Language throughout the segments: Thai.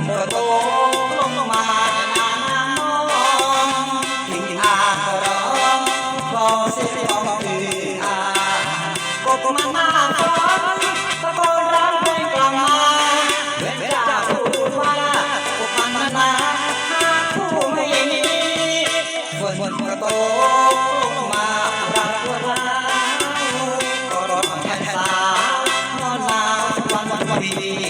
นก็ตกลงมาหนาน้ำทิ้งอาก็ร้องคลอเสียงคืออากบมันมาฟ้อนตะโกนร้องเพลงกลับมาเว้นจากพูดว่ากบมันมาหาผู้ไม่มีฝนก็ตกมารักวเราก็ร้องแค่สาวนอนหนาวันวันวันดี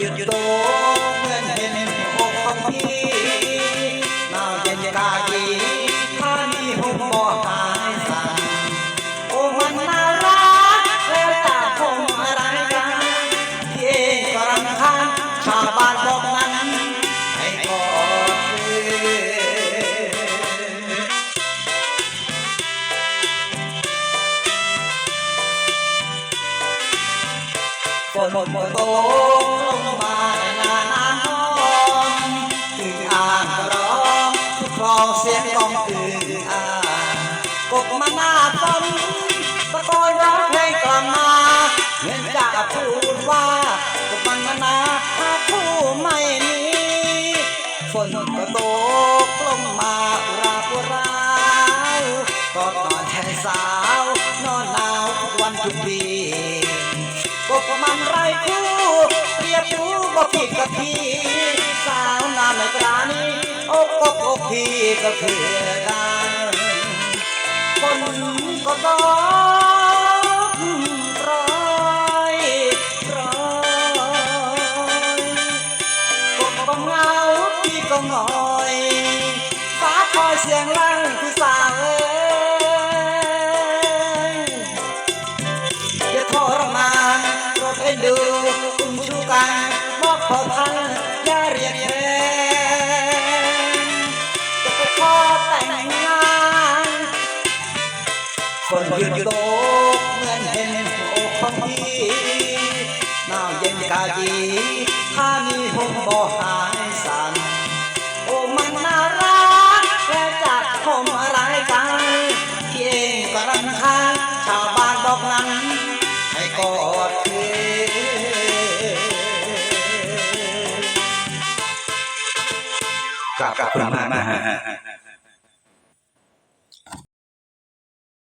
หยุดโตเมื่อนเห็นอกของพี่หนาเย็นกากีถ้ามีห่มบ่หายสั่นโอ้มันน่ารักแล้วตาคงอะไรกันพี่เองก็รำคาญชาวบ้านบอกนั้นให้กอดคือฝนฝนตกียงกองถึงอ่ากบมาหน้าฝนตะโกนร้องเพลงกลับมาเหมือนจะพูดว่ากบมันมานาหาผู้ไม่มีฝนก็ตกลงมาราอุราวก็นอนแทนสาวนอนหนาวทุกวันทุกปีก็ประมาณไรคู่เรียบรู้บ่ผิดกับพี่สาว โอ้โอ้โอ้พี่ก็คือกันคนก็ต้องร้อยร้อยก็ก็เงาพี่ก็หงอยฟ้าคอยเสียงลั่งพี่สาวเอ้ยอย่าทรมานรบเอ็นดูอุ้มชูกันบอกขอพัน หยุดตกเหมือนเห็นอกของพี่หนาวเย็นกาจีถ้ามีห่มบ่หายสั่นโอ้มันน่ารักและจากผมอะไรกันพี่เองก็รำคาญชาวบ้านบอกนั้นให้กอดคืนกราบขอบมา